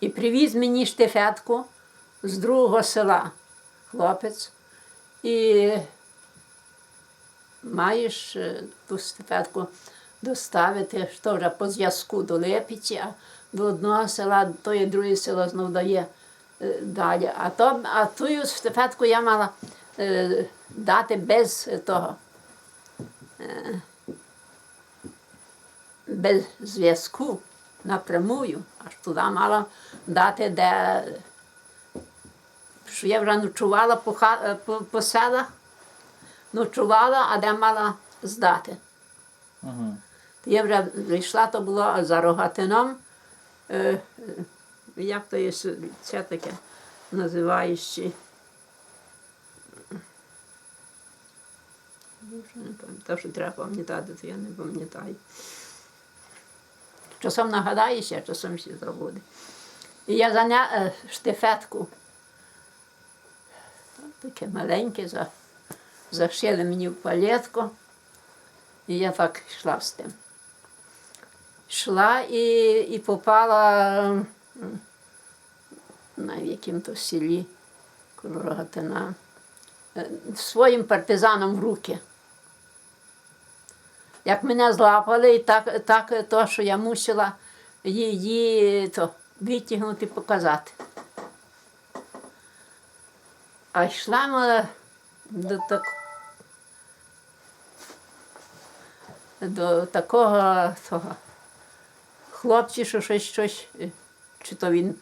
І привіз мені штифетку з другого села хлопець. І маєш е, ту штифетку доставити, що вже по зв'язку до Липіці, а до одного села, то є друге село знов дає е, далі. А, то, а ту штифетку я мала е, дати без того. е, Без зв'язку напрямую, аж туди мала дати, де що я вже ночувала по, ха- е, по, по селах, ночувала, а де мала здати. Угу. Я вже прийшла, то було за рогатином. Е, е, як то є це таке називаючи? Вже не пам'ятаю, що треба пам'ятати, то я не пам'ятаю. Часом нагадаєшся, а часом ще забуде. І я заня е, штифетку. Таке маленьке, за, зашили мені в палетку. І я так йшла з тим. Йшла і, і попала на яким-то селі Рогатина е, своїм партизанам в руки. Як мене злапали, і так, так то, що я мусила її то, витягнути, показати. А йшла ми до так, до такого того хлопця, що щось, щось, чи то він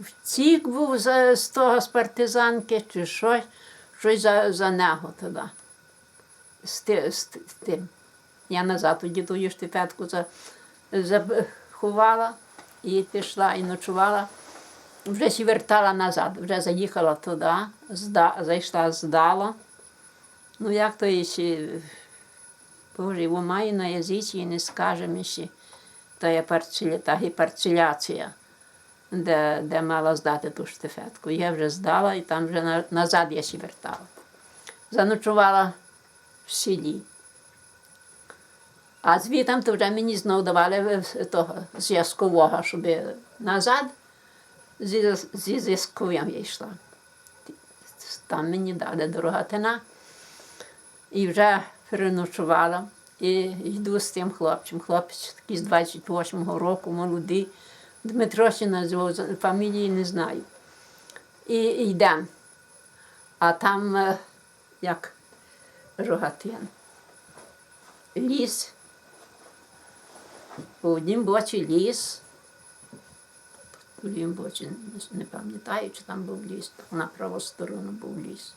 втік був за, з того з партизанки, чи щось, щось за, за нього туди. З, з, з тим. Я назад тоді ту штифетку за, заховала і пішла і ночувала. Вже сі вертала назад, вже заїхала туди, зда, зайшла, здала. Ну як то ще, Боже, його має на язиці і не скаже ще, та є парцеля, та гіперциляція, де, де мала здати ту штифетку. Я вже здала і там вже на- назад я сі вертала. Заночувала в селі. А звітам то вже мені знову давали е, того зв'язкового, щоб назад зі, зі зв'язковим я йшла. Там мені дали дорогатина. І вже переночувала. І йду з тим хлопцем. Хлопець такий з 28-го року, молодий. Дмитро ще назвав, фамілії не знаю. І, і йдемо. А там е, як рогатин. Ліс. По однім боці ліс. По боці не- не пам'ятаю, чи там був ліс, на праву сторону був ліс.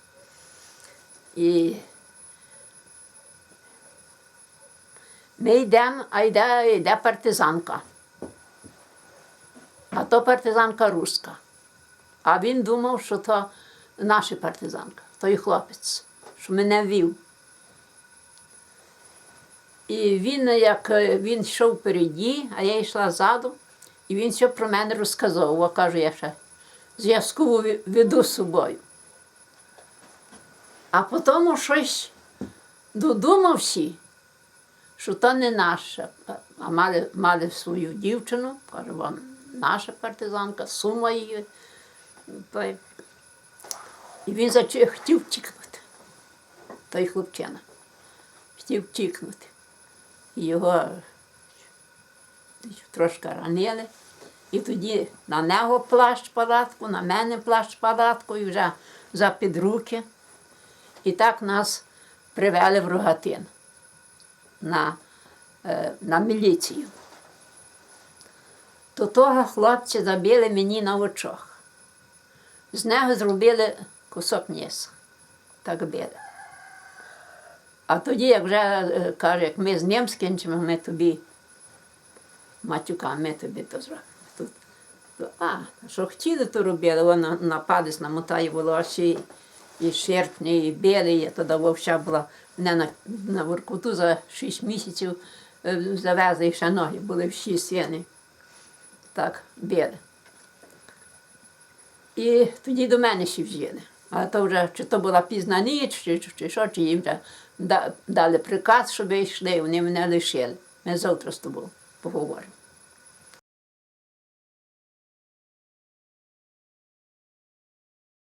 І ми йдемо, а йде, йде партизанка. А то партизанка руська. А він думав, що то наша партизанка, той хлопець, що мене вів. І він, як е, він йшов впереді, а я йшла ззаду, і він все про мене розказав. О, кажу, я ще зв'язково веду з собою. А потім щось додумався, що то не наша, а мали, мали свою дівчину, каже, вам наша партизанка, сума її. І він хотів втікнути, той хлопчина. Хотів втікнути. Його трошки ранили. І тоді на нього плащ палатку, на мене плащ палатку, і вже за під руки. І так нас привели в Рогатин на, е, на міліцію. То того хлопця забили мені на очах. З нього зробили кусок м'яса. Так били. А тоді, як вже е, каже, як ми з ним скінчимо, ми тобі, матюка, ми тобі то зробимо. Тут. То, А, що хотіли, то робили, вона на палець намотає волосся і, шерпні, і білий. Я тоді вовча була мене на, на Воркуту за 6 місяців е, завезли і ще ноги, були всі сіни. Так, білі. І тоді до мене ще взяли. А то вже чи то була пізна ніч, чи, чи, що, чи їм вже дали приказ, щоб йшли, вони мене лишили. Ми завтра з тобою поговоримо.